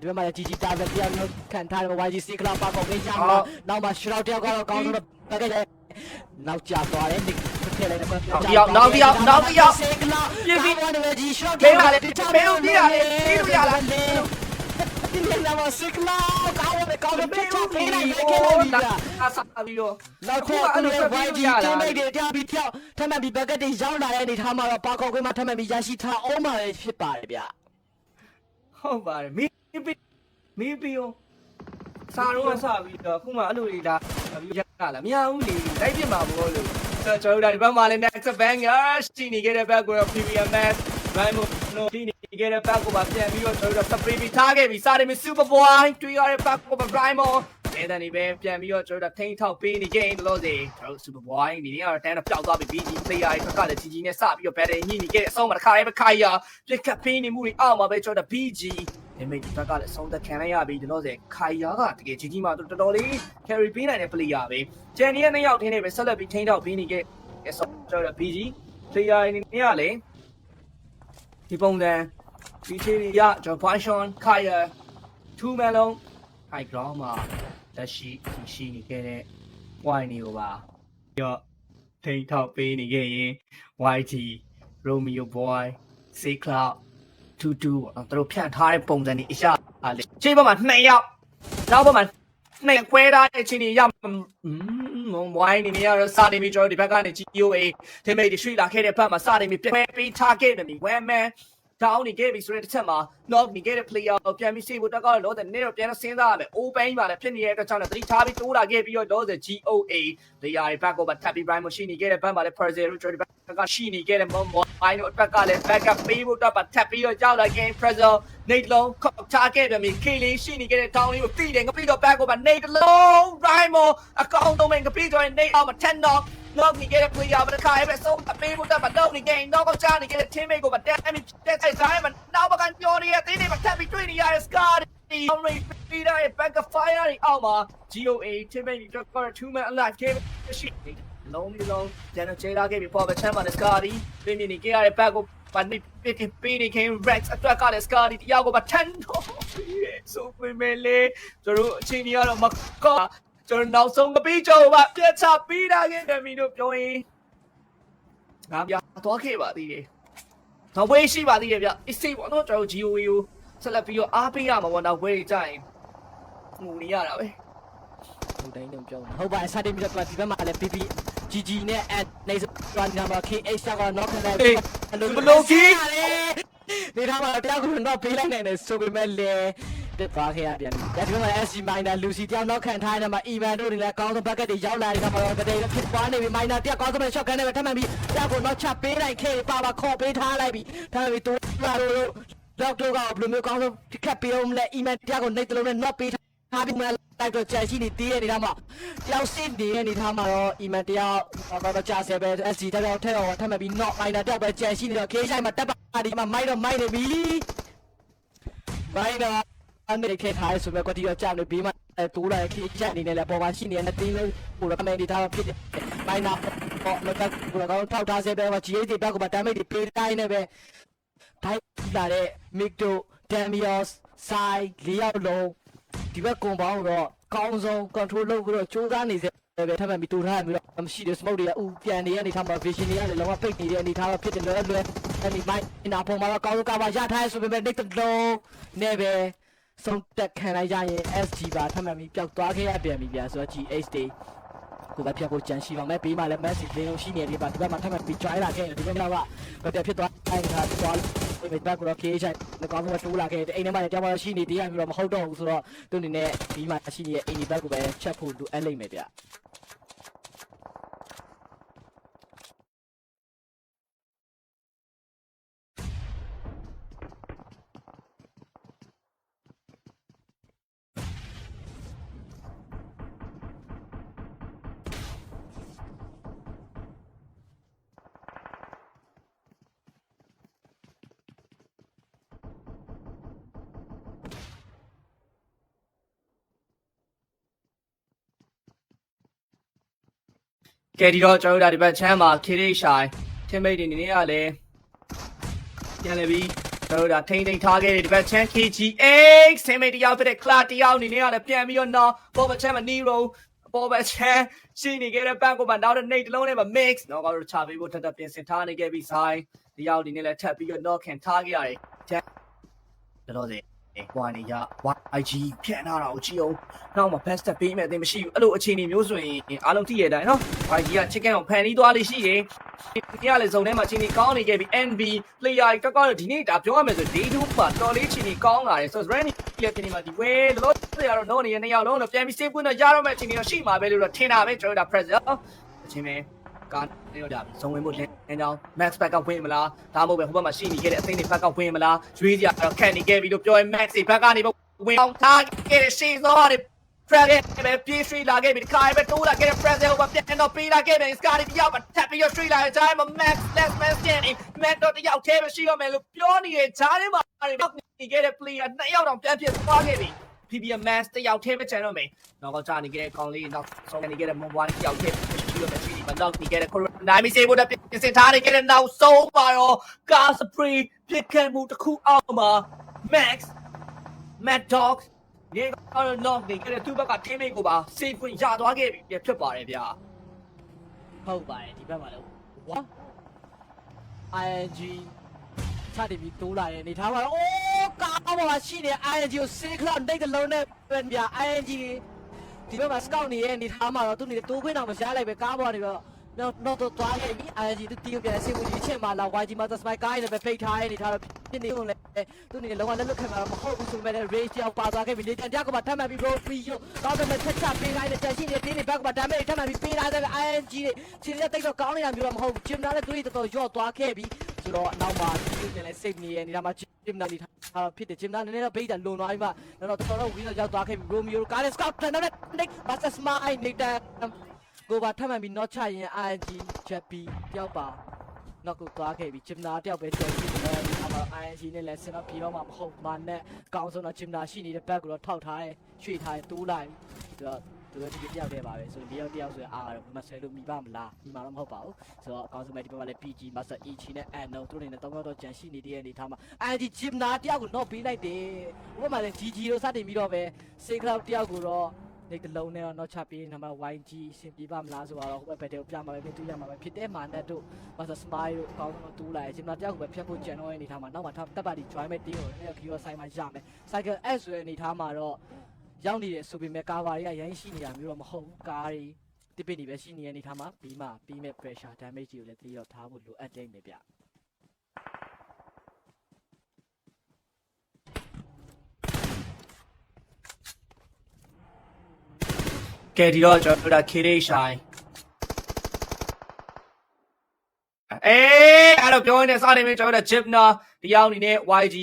ဒီဘက်မှာလည်း GG တာပဲပြောင်းလို့ခံထားတယ် YGC ကလာပါကောင်းကိန်းရမှာနောက်မှာ shroud တယောက်ကတော့ကောင်းဆုံးပဲခဲ့တယ်နောက်ကျသွားတယ်ဒီထည့်လိုက်တယ်နောက်တစ်ယောက်နောက်တစ်ယောက်နောက်တစ်ယောက်စေကလာပြပြီးကောင်းတယ် GG shroud ပေးပါလေပေးလို့ပြရတယ်ပေးလို့ရလားဒီနေ့မှာစေကလာကောင်းတယ်ကောင်းတယ်ပေးပေးလို့ပေးပြလိုက်ရတယ်တယ်ခဲ့ဟိုလို့လာရအစားပြီးတော့နောက်ထပ်အဲ့လို YG တင်မိတ်တွေတရားပြီးပြောက်ထပ်မံပြီးဘက်ကတိရောက်လာတဲ့အနေထားမှာတော့ပါကောက်ကွင်းမှာထပ်မံပြီးရရှိထားအောင်ပါလေဖြစ်ပါတယ်ဗျဟုတ်ပါတယ် မီးပြီးမီးပြီးရောစာတော့ကစပြီးတော့အခုမှအဲ့လိုတွေဒါပြီးရလာမရဘူးလေတိုက်ပြမှာဘောလို့ကျွန်တော်တို့ဒီဘက်မှာလည်း next banger ရှိနေခဲ့တဲ့ဘက်ကို PVMS Rainbow no ရှိနေခဲ့တဲ့ဘက်ကိုပြန်ပြီးတော့ကျွန်တော်တို့ spray ပြီးထားခဲ့ပြီးစာတယ်မ super boy တွေ့ရတဲ့ဘက်ကို Rainbow အဲ့ဒါနေပဲပြန်ပြီးတော့ကျွန်တော်တို့ထိန်းထောက်ပေးနေကြတယ်လို့စေကျွန်တော်တို့ super boy နေနေကတော့တန်းတော့ပျောက်သွားပြီ BG player တွေဘက်ကလည်း GG နဲ့စပြီးတော့ battle ညှိနေခဲ့တဲ့အဆုံးမှာတစ်ခါလေးပဲခိုင်ရပြစ်ခတ်ပေးနေမှုတွေအောက်မှာပဲကျွန်တော်တို့ BG ဒီမိတ်ဒီဘက်ကလည်းဆုံးသက်ခံလိုက်ရပြီဒီလို့စေခိုင်ရကတကယ် GG မှာတော်တော်လေး carry ပေးနိုင်တဲ့ player ပဲကျန်နေတဲ့နှစ်ယောက်ထင်းနေပဲဆက်လက်ပြီးထိန်းထောက်ပေးနေခဲ့တဲ့အဆုံးကျွန်တော်တို့ BG player တွေနေရလေဒီပုံစံဒီချီရကျွန်တော် Python ခိုင်ရ2 man လုံး high ground မှာလက်ရှိရှိနေခဲ့တဲ့ wine တွေကိုပါပြီးတော့ထိန်းထောက်ပေးနေခဲ့ရင် YT Romeo Boy C Cloud 22ပေါ့နော်သူတို့ဖြန့်ထားတဲ့ပုံစံတွေအရာလေရှေ့ဘက်မှာ2ယောက်နောက်ဘက်မှာနှစ်ခွဲထားတဲ့အချိန်ကြီးရอืม wine နေနေရတော့စာနေပြီးကျွန်တော်ဒီဘက်ကနေ GOA ဒီမိတ်တွေရွှေ့လာခဲ့တဲ့ဘက်မှာစာနေပြီးပြဲပေးထားခဲ့တယ်ဒီ one man တော င်းနေခဲ့ပြီဆိုတဲ့တစ်ချက်မှာ knock နေခဲ့တဲ့ player ကိုပြန်ပြီးစေဖို့တက်ကတော့လောတဲ့နေ့တော့ပြန်တော့စဉ်းစားရမယ် open ပါလည်းဖြစ်နေတဲ့အတွက်ကြောင့်လည်းသတိထားပြီးတိုးလာခဲ့ပြီးတော့လောတဲ့ GOA player တွေ back over tap ပြီး prime ရှိနေခဲ့တဲ့ဘက်မှာလည်း Perzel တို့ Jordy back ကရှိနေခဲ့တဲ့ Mom Mine တို့အတွက်ကလည်း back up ပေးဖို့တက်ပါ tap ပြီးတော့ကြောက်လာခဲ့ Perzel Nate လုံးထားခဲ့တယ်မြေ K လေးရှိနေခဲ့တဲ့တောင်းလေးကိုတီးတယ်ငပိတော့ back over Nate လုံး Rhymo အကောင့်တော့မငပိတော့ Nate အောင်မ10 knock နောက်နေခဲ့တဲ့ player ဘယ်တစ်ခါပဲဆုံးအပေးဖို့တက်ပါတော့နေခဲ့နောက်ကောက်ချနေခဲ့တဲ့ teammate ကိုမတက်အမိတက်ဆိုင်ဆိုင်မှာနောက်ဘကန်ပြောနေရသေးတယ်မတက်ပြီးတွေ့နေရတဲ့ scar ဒီ already ပြီးတဲ့ back of fire တွေအောက်မှာ GOA teammate တွေကတော့ two man alive ခဲ့ရှိနေလုံးပြီးလုံးကျန်တော့ခြေလာခဲ့ပြီးပေါ်ပဲချမ်းပါတဲ့ scar ဒီပြင်မြင်နေခဲ့ရတဲ့ back ကိုပါနေပြစ်ပေးနေခင် Rex အတွက်ကလည်း scar ဒီတရားကိုပါ10တော့ဆိုပေမဲ့လေကျွန်တော်အချိန်ကြီးကတော့မကော ကျွန်တော်နောက်ဆုံးမပြီးကြပါပြတ်ချပြီးတာခဲ့တယ်မီတို့ပြောရင်ငါပြသွားခဲ့ပါသေးတယ်နောက်ဝေးရှိပါသေးတယ်ဗျအစ်စိပေါ့နော်ကျွန်တော် GOA ကိုဆက်လက်ပြီးတော့အားပေးရမှာပေါ့နောက်ဝေးကြရင်ငူနေရတာပဲဟုတ်တိုင်းတော့ပြောဟုတ်ပါစတင်ပြီးတော့ဒီဘက်မှာလည်း PP GG နဲ့ at နေစပါနံပါတ် KH ကတော့ knock နေတယ်နေထားမှာတရားကို knock ပေးလိုက်နိုင်တယ်ဆိုပေမဲ့လေ တက်သွားခဲ့ရပြန်ပြီဒါဒီမှာ SG Miner Lucy တယောက် knock ခံထားတယ်မှာ Evan တို့တွေလည်းကောင်းဆုံး bucket တွေရောက်လာတယ်ကမှတော့တကယ်ဖြစ်သွားနေပြီ Miner တယောက်ကောင်းဆုံး shot ကန်နေပဲထပ်မှန်ပြီးတရားကို knock ချပေးလိုက်ခဲ့ပါပါခေါ်ပေးထားလိုက်ပြီထပ်မှန်ပြီးတူလာတို့ဒေါက်တာကဘယ်လိုမျိုးကောင်းဆုံးခက်ပေးအောင်လဲ Evan တရားကိုနေတလုံးနဲ့ knock ပေးထားပြီးမှလိုက်တော့ကြာရှိနေသေးတဲ့အနေထားမှာတယောက်စစ်နေတဲ့အနေထားမှာတော့ Eman တယောက်တော့ကြာဆဲပဲ SC တယောက်ထဲတော့ထပ်မှပြီး not miner တယောက်ပဲကြာရှိနေတော့ K ဆိုင်မှာတက်ပါဒီမှာမိုက်တော့မိုက်နေပြီမိုက်တော့ အနေခဲထားရဆိုမဲ့ကွတီတော့ကြာနေပြီးမှတိုးလာ K ဆိုင်အနေနဲ့လည်းပေါ်မှာရှိနေတဲ့တင်းလေးကိုတော့ comment တွေထားဖြစ်တယ် miner ပေါ့လောက်ကကိုတော့ထောက်ထားဆဲပဲ GH တွေဘက်ကမှ damage တွေပေးတိုင်းနေပဲထိုက်လာတဲ့ Micto Damios Sai ၄ယောက်လုံးဒီဘက်ကွန်ပေါင်းတော့ကောင်းဆုံး control လုပ်ပြီးတော့စူးစမ်းနေစေပဲထပ်မှပြီးတူထားပြီးတော့မရှိတဲ့ smoke တွေကဥပြန်နေတဲ့အနေထားမှာ vision တွေကလည်းလုံးဝပိတ်နေတဲ့အနေထားတော့ဖြစ်တယ်လွယ်လွယ်အဲ့ဒီ mic နာပုံမှာတော့ကောင်းဆုံးကပါရထားဆိုပေမဲ့ Nick လုံးနဲ့ပဲ ဆုံးတက်ခံလိုက်ရရင် SG ပါထပ်မှပြီးပျောက်သွားခဲ့ရပြန်ပြီဗျာဆိုတော့ GH တွေကိုပဲဖြတ်ဖို့ကြံရှိပါမယ်ပြီးမှလည်း message လေးလုံးရှိနေတယ်ပါဒီဘက်မှာထပ်မှပြီး join လာခဲ့တယ်ဒီဘက်မှာကဘယ်ဖြစ်သွားအဲ့ဒါသွားဒီဘက်ကတော့ KH နဲ့ကောင်းဆုံးတိုးလာခဲ့တယ်အိမ်ထဲမှာတရားမရှိနေတရားပြီးတော့မဟုတ်တော့ဘူးဆိုတော့သူအနေနဲ့ဒီမှာရှိနေတဲ့အိမ်ဒီဘက်ကိုပဲချက်ဖို့လိုအပ်လိမ့်မယ်ဗျာ ကဲဒီတော့ကျွန်တော်တို့ဒါဒီဘက်ချမ်းမှာခေရိရှိုင်ထင်မိတ်တွေနေနေရလဲပြန်လဲပြီးကျွန်တော်တို့ဒါထိန်းထိန်းထားခဲ့တဲ့ဒီဘက်ချန် KGX ဆင်မေတယောက်ဖြစ်တဲ့ Clark တယောက်အနေနဲ့ကလည်းပြန်ပြီးတော့နော်ပေါ်ဘချန်မနီရိုပေါ်ဘချန်ရှိနေခဲ့တဲ့ဘန်ကိုမှနောက်တဲ့နေတလုံးနဲ့မှ mix တော့ကတော့ချပေးဖို့ထပ်ထပ်ပြင်ဆင်ထားနေခဲ့ပြီးဆိုင်တယောက်ဒီနေ့လည်းထပ်ပြီးတော့ knock ခံထားခဲ့ရတယ်ချန်တော်တော်စေ ဝိုင်းနေရ YG ဖြန့်လာတာကိုကြည့်အောင်နောက်မှ best step ပေးမယ်အသိမရှိဘူးအဲ့လိုအခြေအနေမျိုးဆိုရင်အားလုံးသိရတဲ့အတိုင်းနော် YG က chicken ကိုဖန်ပြီးသွားလိမ့်ရှိရင်ဒီကလည်းဇုံထဲမှာချင်းနေကောင်းနေခဲ့ပြီး NB player တက်ကောက်ဒီနေ့ဒါပြောရမယ်ဆို day 2မှာတော်လေးချင်းနေကောင်းလာတယ်ဆိုတော့ Randy ရဲ့ချင်းနေမှာဒီဝဲလောဆရာတော့တော့နေရနှစ်ယောက်လုံးတော့ပြန်ပြီး save ခွင့်တော့ရတော့မဲ့ချင်းနေတော့ရှိမှာပဲလို့တော့ထင်တာပဲကျွန်တော်တို့ဒါ president အချင်းပဲက နေတော့ဒါဇုံဝင်ဖို့လင်းကြောင်း max back ကဝင်မလားဒါမှမဟုတ်ပဲဟိုဘက်မှာရှိနေခဲ့တဲ့အသိတွေ back ကဝင်မလားရွေးကြတော့ခက်နေခဲ့ပြီလို့ပြောရင် max တွေ back ကနေဝင်အောင်ထားခဲ့တဲ့ရှေ့စောတယ် Fred ပဲပြေးရွှေ့လာခဲ့ပြီဒီခါပဲတိုးလာခဲ့တဲ့ Brazil ကပြန်တော့ပေးလာခဲ့ပြီ Scotty တယောက်မှထပ်ပြီးရွှေ့လာတဲ့ time Max Last Man Standing Max တော့တယောက်တည်းပဲရှိရမယ်လို့ပြောနေတဲ့ဂျားထဲမှာနေခဲ့တဲ့ player နှစ်ယောက်တောင်ပြန်ဖြစ်သွားခဲ့ပြီ PBM Max တယောက်တည်းပဲကျန်တော့မယ်တော့ကကြာနေခဲ့တဲ့ကောင်လေးတော့ဆုံးနေခဲ့တဲ့ Mobile တယောက်တ ည်းရှိရမယ်ရှိဒီမှာတော့နေခဲ့တဲ့ Corona နိုင်မစေဖို့တပြင်ဆင်ထားနေခဲ့တဲ့နောက်ဆုံးပါတော့ Gas Spray ပြစ်ခတ်မှုတစ်ခုအောက်မှာ Max Mad Dog ဒီကတော့ knock နေခဲ့တဲ့သူ့ဘက်က team mate ကိုပါ save ခွင့်ရသွားခဲ့ပြီဖြစ်ပါတယ်ဗျာဟုတ်ပါတယ်ဒီဘက်မှာလည်းဝါ ING စတင်ပြီးတိုးလာတဲ့အနေထားပါတော့အိုးကားပေါ်မှာရှိနေ ING ကိုစေးခလောက်နှိတ်တလုံးနဲ့ပြန်ပြ ING ဒီဘက်မှာ scout နေတဲ့အနေထားမှာတော့သူနေတိုးခွင့်တော့မရလိုက်ပဲကားပေါ်ကနေပြီးတော့တော့တော့တော့သွားခဲ့ပြီ ING သူတီးကိုပြန်ဆေးဝင်ကြီးချက်မှာလာ YG မှာ spy ကားနဲ့ပဲဖိတ်ထားတဲ့အနေထားတော့ဖြစ်နေလို့လေသူနေလောကလက်လွတ်ခံမှာတော့မဟုတ်ဘူးဆိုပေမဲ့ race ကြောက်ပါသွားခဲ့ပြီလေတန်တယောက်ကမှထပ်မှတ်ပြီး bro free ရောကောင်းတဲ့ချက်ချပေးလိုက်တဲ့ချက်ရှိနေတဲ့တင်းတွေဘက်ကမှ damage ထပ်မှတ်ပြီးပေးထားတဲ့ ING တွေချင်းတဲ့တိတ်တော့ကောင်းနေတာမျိုးတော့မဟုတ်ဘူးဂျင်နာနဲ့သူတွေတော်တော်ရော့သွားခဲ့ပြီဆိုတော့နောက်မှာသူတွေလည်း safe နေရနေတာမှာ ဂျင်နာနေထားဖြစ်တယ်ဂျင်နာနည်းနည်းတော့ဘေးတာလွန်သွားပြီမှတော့တော်တော်ဝင်းတော့ရောက်သွားခဲ့ပြီ Romeo ကားနဲ့ scout ထပ်တော့ Nick versus my Nick ကိုပါထပ်မှန်ပြီး not ချရင် ING ချက်ပြီးတယောက်ပါနောက်ကိုသွားခဲ့ပြီးဂျင်နာတယောက်ပဲကျော်ရှိတယ်ဒီမှာ ING နဲ့လည်းဆင်တော့ပြေတော့မှာမဟုတ်မှနဲ့ကောင်းဆုံးတော့ဂျင်နာရှိနေတဲ့ဘက်ကိုတော့ထောက်ထားတယ်ရွှေ့ထားတယ်တိုးလိုက်ပြီးတော့ သူတို့ဒီတယောက်တည်းပါပဲဆိုရင်တယောက်တယောက်ဆိုရင်အားတော့မဆယ်လို့မိပါမလားမိမှာတော့မဟုတ်ပါဘူးဆိုတော့အကောင်းဆုံးပဲဒီဘက်မှာလည်း PG Master E ချီနဲ့ N တို့တို့နေနဲ့တောင်းတော့ကြံရှိနေတဲ့အနေထားမှာ ING ဂျင်နာတယောက်ကိုတော့ပေးလိုက်တယ်ဥပမာလည်း GG တို့စတင်ပြီးတော့ပဲ Say Cloud တယောက်ကိုတော့နေတလုံးနဲ့တော့ not ချပေးနံပါတ် YG ရှင်ပြပါမလားဆိုတော့ဟိုဘက်ဘက်တွေကိုပြမှာပဲပြင်တူရမှာပဲဖြစ်တဲ့မာနက်တို့ Master Smile တို့အကောင်းဆုံးတူးလိုက်ဂျင်နာတယောက်ကိုပဲဖြတ်ဖို့ကြံတော့တဲ့အနေထားမှာနောက်မှာတပ်ပါတီ join မဲ့ team ကိုလည်းခီရောဆိုင်မှာရမယ် Cycle S ဆိုတဲ့အနေထားမှာတော့ ရောက်နေတယ်ဆိုပေမဲ့ကာဗာတွေကရိုင်းရှိနေတာမျိုးတော့မဟုတ်ဘူးကားတွေတစ်ပစ်နေပဲရှိနေတဲ့အနေထားမှာပြီးမှပြီးမဲ့ pressure damage တွေကိုလည်းတတိတော့ထားဖို့လိုအပ်တယ်နေဗျကဲဒီတော့ကျွန်တော်တို့ဒါ KD shine အေးအဲ့တော့ပြောရင်းနဲ့စနေပြီကျွန်တော်တို့ chip နာဒီရောက်နေနဲ့ YG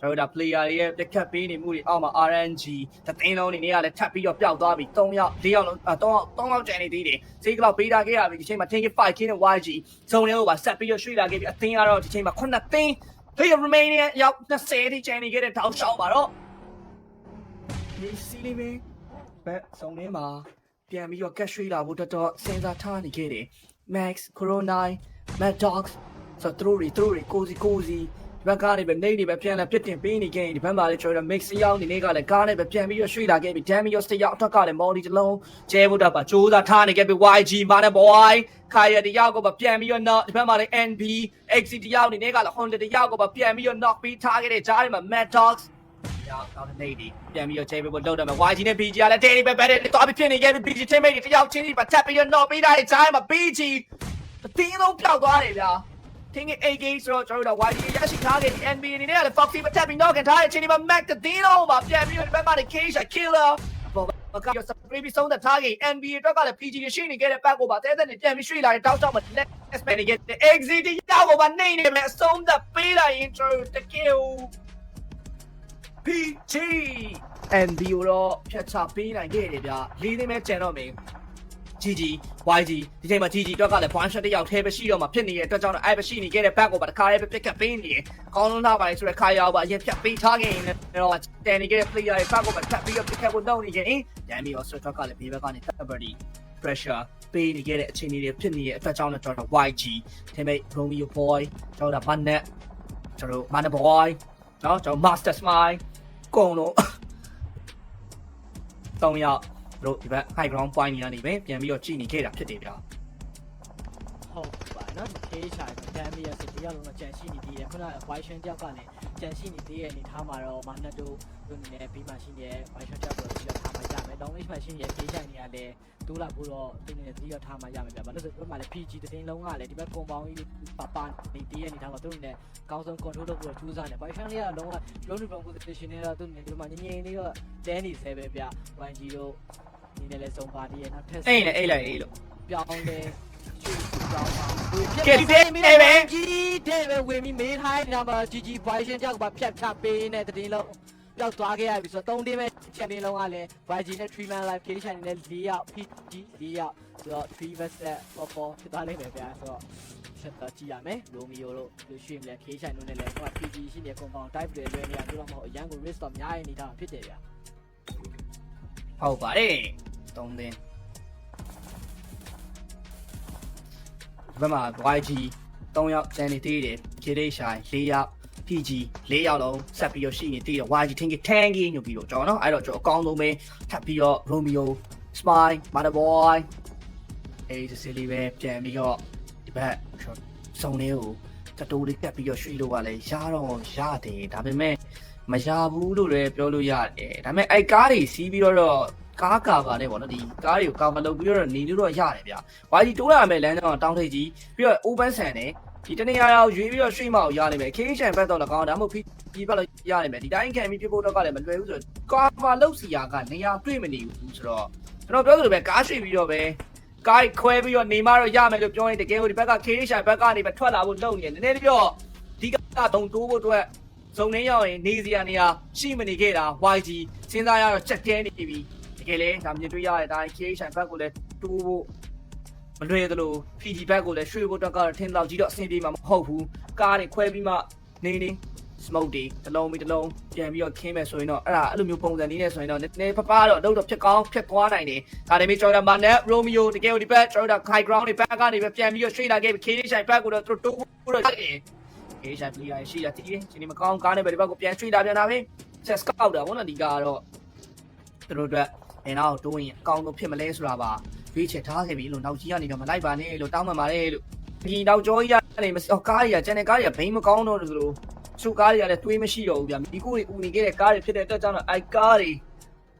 ကျွန်တော်တို့ဒါ player တွေရဲ့ပြက်ခတ်ပေးနေမှုတွေအောက်မှာ RNG တသိန်းလုံးနေနေကလည်းထပ်ပြီးတော့ပျောက်သွားပြီ3ယောက်4ယောက်လုံး3ယောက်3ယောက်ကျန်နေသေးတယ်စိတ်ကလောက်ပေးထားခဲ့ရပြီဒီချိန်မှာ take it 5k နဲ့ YG ဇုံတွေကိုပါဆက်ပြီးတော့ရွှေ့လာခဲ့ပြီအသင်းကတော့ဒီချိန်မှာ9သိန်း player remaining ရောက်20တိကျန်နေခဲ့တဲ့တောက်ရှောက်ပါတော့ဒီစီလီမင်းဘက်ဆောင်ထဲမှာပြန်ပြီးတော့ကက်ရွှေးလာဖို့တော်တော်စဉ်းစားထားနေခဲ့တယ် Max Corona Mad Dogs ဆိုတော့သူတို့တွေသူတို့တွေကိုစီကိုစီ ဒီဘက်ကနေပဲနေနေပဲပြန်လာပြစ်တင်ပေးနေခဲ့ရင်ဒီဘက်မှာလည်းကျွန်တော် mix ရောက်နေနေကလည်းကားနဲ့ပဲပြန်ပြီးတော့ရွှေ့လာခဲ့ပြီး Damian စတရောက်အထက်ကလည်း Molly တစ်လုံးကျဲဖို့တော့ပါစူးစမ်းထားနေခဲ့ပြီး YG မာနဲ့ boy ခါရတယောက်ကိုပါပြန်ပြီးတော့ knock ဒီဘက်မှာလည်း NB XC တယောက်နေနေကလည်း Honda တယောက်ကိုပါပြန်ပြီးတော့ knock ပြီးထားခဲ့တဲ့ဂျားတွေမှာ Mad Dogs ရောက်တော့နေဒီပြန်ပြီးတော့ချိန်ပေးဖို့လောက်တယ်မှာ YG နဲ့ BG ကလည်း daily ပဲပဲတယ်တော့ဖြစ်နေခဲ့ပြီ BG teammate တွေတယောက်ချင်းစီပါတက်ပြီးတော့ knock ပေးထားတဲ့ဂျားတွေမှာ BG တတင်းလုံးပျောက်သွားတယ်ဗျာ ထင်းက AK ဆိုတော့ကျွန်တော်တို့ YG ရရှိထားတဲ့ NBA အနေနဲ့လည်း Foxy မတက်ပြီး knock ခံထားတဲ့အချိန်ဒီမှာ Mac တတင်းလုံးပါပြန်ပြီးတော့ဒီဘက်မှာ Cage Killer ဘောဘကရစပရီပြီးဆုံးတဲ့ target NBA အတွက်ကလည်း PG ရရှိနေခဲ့တဲ့ဘက်ကိုပါတဲတဲ့နေပြန်ပြီးရွှေ့လာတဲ့တောက်ချောက်မှာ net expand နေခဲ့တဲ့ exit ရောက်ကိုပါနေနေမယ်အဆုံးသက်ပေးလိုက်ရင်ကျွန်တော်တို့တကယ် PG NB ကိုတော့ဖြတ်ချပေးနိုင်ခဲ့တယ်ဗျလေးသိမ်းမဲ့ကြံတော့မယ် GG YG ဒီချိန်မှာ GG အတွက်ကလည်း one shot တစ်ယောက်ထဲပဲရှိတော့မှဖြစ်နေတဲ့အတွက်ကြောင့်အဲ့ပဲရှိနေခဲ့တဲ့ back ကိုပါတခါလေးပဲ pick up ပေးနေတယ်အကောင်းဆုံးထားပါလေဆိုတဲ့ခါရောက်ပါအရင်ဖြတ်ပေးထားခဲ့ရင်တော့တန်နေခဲ့တဲ့ player တွေ back ကိုပါထပ်ပြီးတော့ pick up ကိုတော့နေရင်ရန်ပြီးတော့ strike ကလည်းဘေးဘက်ကနေ third pressure ပေးနေခဲ့တဲ့အခြေအနေတွေဖြစ်နေတဲ့အတွက်ကြောင့်လည်းကျွန်တော် YG ထင်မိတ် Romeo Boy ကျွန်တော်ဒါ Banet ကျွန်တော်တို့ Mana Boy เนาะကျွန်တော် Master Smile ကုန်တော့တောင်းရောက် တို့ဒီဘက် high ground point နေရာနေပဲပြန်ပြီးတော့ကြည့်နေခဲ့တာဖြစ်တယ်ဗျာဟုတ်ပါနော်ဒီချာတမ်းပြီးရစစ်တရားလုံးတော့ကြံရှိနေသေးတယ်ခုနက white shin တယောက်ကလည်းကြံရှိနေသေးတဲ့အနေထားမှာတော့မနက်တို့တို့နေနဲ့ပြီးမှရှိနေတဲ့ white shin တယောက်ကိုကြည့်တော့ထားမှရမယ် long range မှာရှိနေတဲ့ပြေးချိုင်နေရလဲတိုးလာဖို့တော့ဒီနေနဲ့ကြည့်တော့ထားမှရမယ်ဗျာဘာလို့ဆိုဒီဘက်မှာလည်း PG တတင်းလုံးကလည်းဒီဘက်ကွန်ပေါင်းကြီးပပနေသေးတဲ့အနေထားမှာတို့နေနဲ့ကောင်းဆုံး control လုပ်ဖို့ကြိုးစားနေ white shin လေးကတော့လုံးဝ drone drone position နဲ့တော့တို့နေဒီမှာငြိမ်ငြိမ်လေးတော့တဲနေဆဲပဲဗျ YG တို့ ဒီနဲ့လည်းစုံပါတည်းရဲ့နောက်ထပ်အဲ့နဲ့အဲ့လိုက်အေးလို့ပြောင်းလဲရွှေ့ပြောင်းပါဝေကဲဒီတဲ့ပဲပဲကြီးတဲ့ပဲဝေပြီးမေးထိုင်းနေတာမှာ GG Vision ကြောက်ကဖြတ်ဖြတ်ပေးနေတဲ့တင်းလုံးပျောက်သွားခဲ့ရပြီဆိုတော့3တင်းမဲ့ချန်ပီယံလုံးကလည်း YG နဲ့ Treatment Live Creation နဲ့4ယောက် PG 4ယောက်ဆိုတော့3 vs ပေါ်ပေါ်ဖြစ်သွားလိမ့်မယ်ဗျာဆိုတော့ချက်တော့ကြည့်ရမယ်ရိုမီယိုတို့လို့ရွှေ့မလဲ Creation တို့နဲ့လည်းဟို PG ရှိနေတဲ့ compound type တွေလွယ်နေတာတို့တော့မဟုတ်အရန်ကို risk တော့များရနေတာဖြစ်တယ်ဗျာ ဟုတ်ပါတယ်တုံးတင်းဘယ်မှာ YG 3ယောက်ကျန်နေသေးတယ် KD ရှိုင်4ယောက် PG 4ယောက်လုံးဆက်ပြီးတော့ရှိနေသေးတယ် YG ထင်ကြီး10ကြီးညွတ်ပြီးတော့ကျွန်တော်နော်အဲ့တော့ကျွန်တော်အကောင်းဆုံးပဲထပ်ပြီးတော့ Romeo Spy Mother Boy အဲ့ဒီစီလေးပဲပြန်ပြီးတော့ဒီဘက်စုံလေးကိုတတိုးလေးကပ်ပြီးတော့ရွှေ့လို့ကလည်းရတော့ရတယ်ဒါပေမဲ့ မရဘူးလို့လည်းပြောလို့ရတယ်ဒါပေမဲ့အဲ့ကားတွေစီးပြီးတော့ကားကာပါနဲ့ပေါ့နော်ဒီကားတွေကိုကာမလုပ်ပြီးတော့နေလို့တော့ရတယ်ဗျ။ YG တိုးလာမယ်လမ်းကြောင်းတောင်းထိပ်ကြီးပြီးတော့ open ဆန်တယ်ဒီတနေရာရောက်ရွေးပြီးတော့ရွှေ့မအောင်ရနိုင်မယ် KHN ဘက်တော့လည်းကောင်းဒါမှမဟုတ် PG ဘက်လည်းရနိုင်မယ်ဒီတိုင်းခံပြီးပြဖို့တော့ကလည်းမလွယ်ဘူးဆိုတော့ကာပါလုပ်စီရာကနေရာတွေ့မနေဘူးဆိုတော့ကျွန်တော်ပြောသလိုပဲကားရွှေ့ပြီးတော့ပဲကားခွဲပြီးတော့နေမတော့ရမယ်လို့ပြောရင်တကယ်လို့ဒီဘက်က KHN ဘက်ကနေပဲထွက်လာဖို့လုပ်နေတယ်နည်းနည်းလေးပြောဒီကတော့တိုးဖို့အတွက် ဇုံနှင်းရောက်ရင်နေစီရာနေရာရှိမနေခဲ့တာ YG စဉ်းစားရတော့ချက်တဲနေပြီတကယ်လဲဒါမြင်တွေ့ရတဲ့အတိုင်း KHN ဘက်ကိုလည်းတိုးဖို့မလွယ်သလို PG ဘက်ကိုလည်းရွှေ့ဖို့တော့ကတော့ထင်းတော့ကြီးတော့အဆင်ပြေမှာမဟုတ်ဘူးကားတွေခွဲပြီးမှနေနေ smoke တွေတစ်လုံးပြီးတစ်လုံးပြန်ပြီးတော့ခင်းမယ်ဆိုရင်တော့အဲ့ဒါအဲ့လိုမျိုးပုံစံလေးနဲ့ဆိုရင်တော့နည်းနည်းဖပတော့အလုပ်တော့ဖြစ်ကောင်းဖြစ်သွားနိုင်တယ်ဒါပေမဲ့ကျွန်တော်တို့မာနက် Romeo တကယ်ကိုဒီဘက်ကျွန်တော်တို့ high ground တွေဘက်ကနေပဲပြန်ပြီးတော့ရွှေ့လာခဲ့ပြီး KD ဆိုင်ဘက်ကိုတော့သူတို့တိုးဖို့တော့ တယ် KD ဆိုင်ပြီးရရှိတာတီးတယ်ရှင်ဒီမကောင်းကားနဲ့ပဲဒီဘက်ကိုပြန်ရွှေ့လာပြန်တာပဲ set scout တာဘောနော်ဒီကတော့သူတို့အတွက်အဲနောက်တိုးရင်အကောင်းဆုံးဖြစ်မလဲဆိုတာပါရွေးချယ်ထားခဲ့ပြီလို့နောက်ကြီးကနေတော့မလိုက်ပါနဲ့လို့တောင်းပန်ပါတယ်လို့ဒီနောက်ကျောကြီးကနေမအော်ကားတွေကကျန်တဲ့ကားတွေကဘိန်းမကောင်းတော့လို့ဆိုလို့စုကားတွေကလည်းတွေးမရှိတော့ဘူးဗျမိကိုတွေဦးနေခဲ့တဲ့ကားတွေဖြစ်တဲ့အတွက်ကြောင့်တော့အိုက်ကားတွေ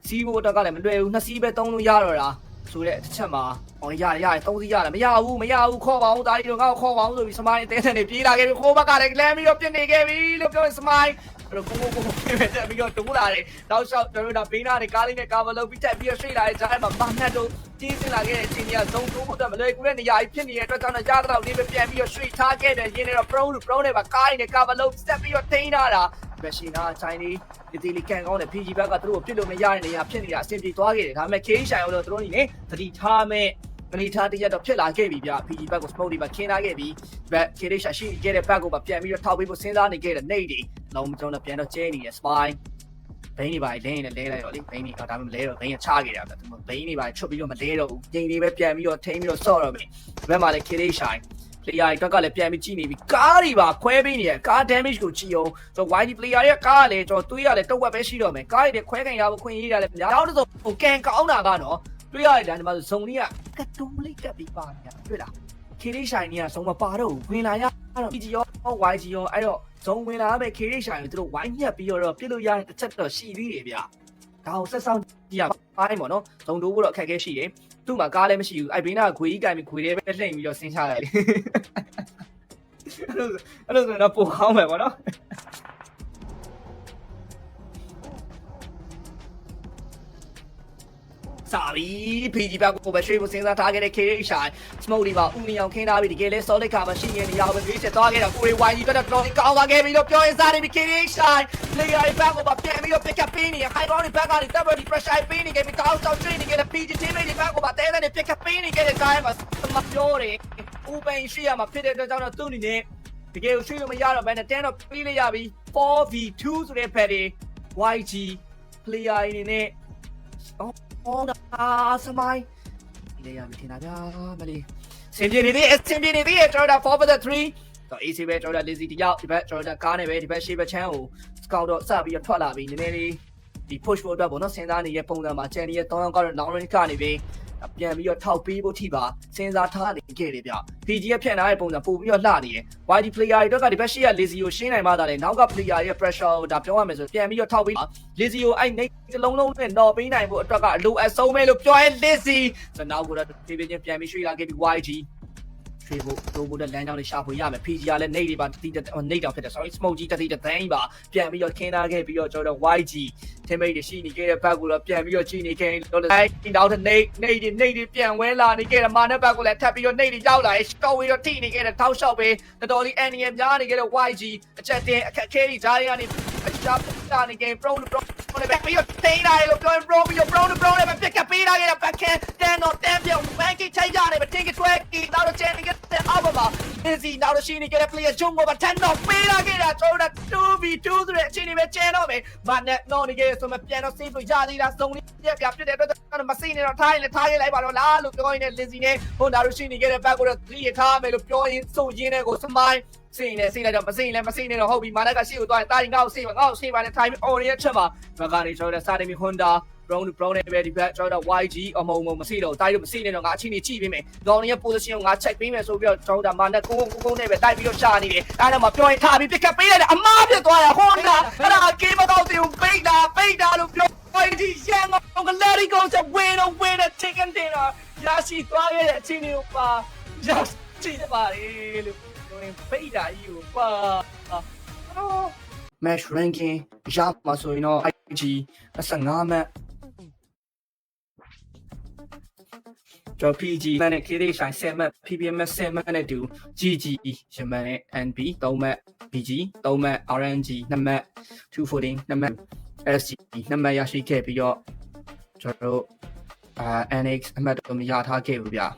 စီးဖို့အတွက်ကလည်းမလွယ်ဘူးနှစ်စီးပဲသုံးလို့ရတော့တာ ဆိုတဲ့တစ်ချက်မှာဟောရတယ်ရတယ်သုံးစီးရတယ်မရဘူးမရဘူးခေါ်ပါဦးဒါဒီတော့ငါ့ကိုခေါ်ပါဦးဆိုပြီးစမိုင်းတဲတဲ့နေပြေးလာခဲ့ပြီခိုးဘက်ကလည်းလမ်းပြီးတော့ပြစ်နေခဲ့ပြီလို့ပြောရင်စမိုင်းအဲ့တော့ကိုကိုကိုပြည့်တက်ပြီးတော့တိုးလာတယ်နောက်လျှောက်ကျွန်တော်တို့ဘေးနားတွေကားလေးနဲ့ကာဗာလုပ်ပြီးတက်ပြီးတော့ရွှေ့လာတဲ့ကြားထဲမှာမနှက်တို့ကြီးစင်လာခဲ့တဲ့အချိန်ကြီးကဇုံတိုးဖို့တော့မလွယ်ကူတဲ့နေရာကြီးဖြစ်နေတဲ့အတွက်ကြောင့်လည်းကြားတော့လေးပဲပြန်ပြီးတော့ရွှေ့ထားခဲ့တယ်ရင်းနေတော့ pro လို့ pro နဲ့ပါကားတွေနဲ့ကာဗာလုပ်တက်ပြီးတော့ထိန်းထားတာ ဘယ်ရှင်နာချိုင်းလေးဒီတီလီကန်ကောင်းတဲ့ PG ဘက်ကသူတို့ကိုပြစ်လို့မရတဲ့နေရာဖြစ်နေတာအဆင်ပြေသွားခဲ့တယ်ဒါပေမဲ့ K ဆိုင်အောင်တော့သူတို့နေနေသတိထားမဲ့မနီထားတရက်တော့ဖြစ်လာခဲ့ပြီဗျ PG ဘက်ကို smoke တွေပါခင်းထားခဲ့ပြီဘက် K ရှာရှိခဲ့တဲ့ဘက်ကိုပါပြန်ပြီးတော့ထောက်ပေးဖို့စဉ်းစားနေခဲ့တဲ့နေတွေလုံးမကျုံတော့ပြန်တော့ကျဲနေတယ် spy ဘိန်းတွေပါလင်းနေလဲလိုက်တော့လေဘိန်းတွေကဒါမှမလဲတော့ဘိန်းကချခဲ့တာဗျသူဘိန်းတွေပါချွတ်ပြီးတော့မလဲတော့ဘူးငိန်တွေပဲပြန်ပြီးတော့ထိန်းပြီးတော့ဆော့တော့မယ်ဘက်မှာလည်း K ရှိုင် player တွေအတွက်ကလည်းပြန်ပြီးကြည့်နေပြီကားတွေပါခွဲပေးနေတယ်ကား damage ကိုကြည့်အောင်ကျွန်တော် YD player ရဲ့ကားကလည်းကျွန်တော်တွေးရတယ်တုတ်ဝက်ပဲရှိတော့မယ်ကားတွေခွဲခင်ရဖို့ခွင့်ရေးရတယ်များတော့ဟိုကန်ကောင်းတာကတော့တွေးရတယ်ဒါဒီမှာဇုံလေးကကတုံးလေးတက်ပြီးပါနေတာတွေ့လားခေလေးရှိုင်နေကဇုံမပါတော့ဘူးဝင်လာရတော့ PG ရော YG ရောအဲ့တော့ဇုံဝင်လာမယ်ခေလေးရှိုင်ကိုသူတို့ဝိုင်းညက်ပြီးတော့ပြစ်လို့ရတဲ့တစ်ချက်တော့ရှိသေးတယ်ဗျဒါကိုဆက်ဆောင်ကြည့်ရပိုင်းပေါ့နော်ဇုံတိုးဖို့တော့အခက်အခဲရှိတယ် သူ့မှာကားလည်းမရှိဘူးအဲ့ဘေးနာခွေကြီးကင်ပြီးခွေလေးပဲလှိမ့်ပြီးတော့ဆင်းချလိုက်တယ်အဲ့လိုအဲ့လိုဆိုတော့ပိုကောင်းမယ်ဗောနော် စာပြီ PG ဘက်ကိုပဲရွှေ့ဖို့စဉ်းစားထားခဲ့တဲ့ KH smoke ဒီပါဦးနေအောင်ခင်းထားပြီးတကယ်လဲ solid ကမှရှိနေနေရအောင်ပဲရွေးချက်သွားခဲ့တာကိုရီ YG ကတော့တော်တော်ကောင်းသွားခဲ့ပြီလို့ပြောရင်စားနေပြီ KH player ဘက်ကိုပါပြန်ပြီးတော့ pick up ပေးနေ high ground ဘက်ကနေ double pressure ပေးနေခဲ့ပြီးကောင်းဆောင် train နေခဲ့တဲ့ PG team တွေဘက်ကိုပါတဲတဲ့ pick up ပေးနေခဲ့တဲ့ time မှာမပြောတယ် open ရှိရမှာဖြစ်တဲ့အတွက်ကြောင့်တော့သူ့အနေနဲ့တကယ်ကိုရွှေ့လို့မရတော့ဘဲနဲ့10တော့ပြေးလိုက်ရပြီ 4v2 ဆိုတဲ့ဖက်တွေ YG player အနေနဲ့ဟောတာ စမိုင်းဒီလေရပြီထင်တာဗျာမလေးစင်ပြေနေသေးအစင်ပြေနေသေးကျွန်တော်တို့4 for the 3တော့ AC ပဲကျွန်တော်တို့ lazy တယောက်ဒီဘက်ကျွန်တော်တို့ကားနေပဲဒီဘက်ရှေ့ဘက်ချမ်းကို scout တော့စပြီးတော့ထွက်လာပြီးနည်းနည်းလေး ဒီ push ဖို့အတွက်ပေါ့နော်စဉ်းစားနေတဲ့ပုံစံမှာ channel ရဲ့3ယောက်ကတော့ long range ကနေပြီးပြန်ပြီးတော့ထောက်ပြီးဖို့ထိပါစဉ်းစားထားနေခဲ့တယ်ဗျ PG ရဲ့ဖြန့်ထားတဲ့ပုံစံပို့ပြီးတော့လှနေတယ် YD player တွေတော့ကဒီဘက်ရှေ့က lazy ကိုရှင်းနိုင်မှသာလေနောက်က player ရဲ့ pressure ကိုဒါပြောရမယ်ဆိုပြန်ပြီးတော့ထောက်ပြီး lazy ကိုအဲ့နေတစ်လုံးလုံးနဲ့တော့ပေးနိုင်ဖို့အတွက်ကအလိုအဆုံးပဲလို့ပြောရဲ lazy ဆိုတော့နောက်ကတော့ဒီပြင်းပြန်ပြီးရွှေ့လာခဲ့ပြီး YG ရွှေဖို့တိုးဖို့တဲ့လမ်းကြောင်းလေးရှာဖွေရမယ် PG ကလည်းနေတွေပါတတိတနေတောင်ဖြစ်တယ် sorry smoke ကြီးတတိတသိန်းပါပြန်ပြီးတော့ခင်းထားခဲ့ပြီးတော့ကျွန်တော်တို့ YG ထင်းမိတ်တွေရှိနေခဲ့တဲ့ဘက်ကိုတော့ပြန်ပြီးတော့ကြည့်နေခဲ့တော့အဲ့နောက်တဲ့နေနေတွေနေတွေပြန်ဝဲလာနေခဲ့တယ်မာနက်ဘက်ကိုလည်းထပ်ပြီးတော့နေတွေရောက်လာတယ်တော်ဝေတော့ထိနေခဲ့တဲ့ထောက်လျှောက်ပဲတော်တော်လေးအန်နီယများနေခဲ့တဲ့ YG အချက်တင်အခက်ခဲတွေဂျားတွေကနေ အချာပနေခဲ့ pro pro လည်းပဲပြီးတော့တိန်းလာတယ်လို့ပြောရင် pro ပြီးတော့ pro pro လည်းပဲပြက်ကပေးလာခဲ့တဲ့ backhand တန်တော့တန်ပြောင်း banking ချိုက်ကြတယ်ပဲ take it track နောက်တော့ chain တဲ့အောက်မှာ busy နောက်တော့ရှိနေခဲ့တဲ့ player ဂျုံကိုပါ10တော့ပေးလာခဲ့တာကျွန်တော်တို့ 2v2 ဆိုတဲ့အခြေအနေပဲကျန်တော့မယ်မာနက်တော့နေခဲ့ဆိုမှပြန်တော့ save လို့ရသေးတာစုံလေးပြက်ပြပြတဲ့အတွက်တော့မစိနေတော့ထားရင်လည်းထားရလိုက်ပါတော့လားလို့ပြောရင်းနဲ့ Lizzy နဲ့ဟိုနာတို့ရှိနေခဲ့တဲ့ back ကိုတော့3ရထားမယ်လို့ပြောရင်စုံရင်းနဲ့ကိုစမိုင်း စိနေစိနေတော့မစိနေလည်းမစိနေတော့ဟုတ်ပြီမာနက်ကရှေ့ကိုသွားရင်တာရင်ငါ့ကိုစိပါငါ့ကိုစိပါနဲ့ time on ရဲ့ချက်မှာဘက်ကနေကျွန်တော်တို့စာတင်ပြီး Honda brown to brown နဲ့ပဲဒီဘက်ကျွန်တော်တို့ YG အမုံမုံမစိတော့တိုင်းလို့မစိနေတော့ငါအချင်းကြီးကြည့်ပေးမယ်။ဒေါ်ရဲ့ position ကိုငါ check ပေးမယ်ဆိုပြီးတော့ကျွန်တော်တို့မာနက်ကိုကိုကိုနဲ့ပဲတိုက်ပြီးတော့ရှာနေတယ်။အဲ့ဒါမှပြောရင်ထားပြီး pick up ပေးလိုက်တယ်အမားပြတ်သွားတာ Honda အဲ့ဒါ game မတော့တင်ပိတ်တာပိတ်တာလို့ပြော YG ရန်ကုန်က let it go ဆို win or win a chicken dinner ရရှိသွားခဲ့တဲ့အချင်းတွေကိုပါရရှိပါလေလို့ ပြောရင်ပိတ်တာကြီးကိုပါ match ranking ရမှာဆိုရင်တော့ IG 25 match ကျော် PG မန်နဲ့ KD ဆိုင်7 match PPM 7 match နဲ့တူ GG ရမန်နဲ့ NB 3 match BG 3 match RNG 2 match 214 2 match SG 2 match ရရှိခဲ့ပြီးတော့ကျွန်တော်တို့အာ NX အမှတ်တော့မရထားခဲ့ဘူးဗျာ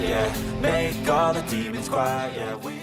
yeah Make all the demons quiet, yeah We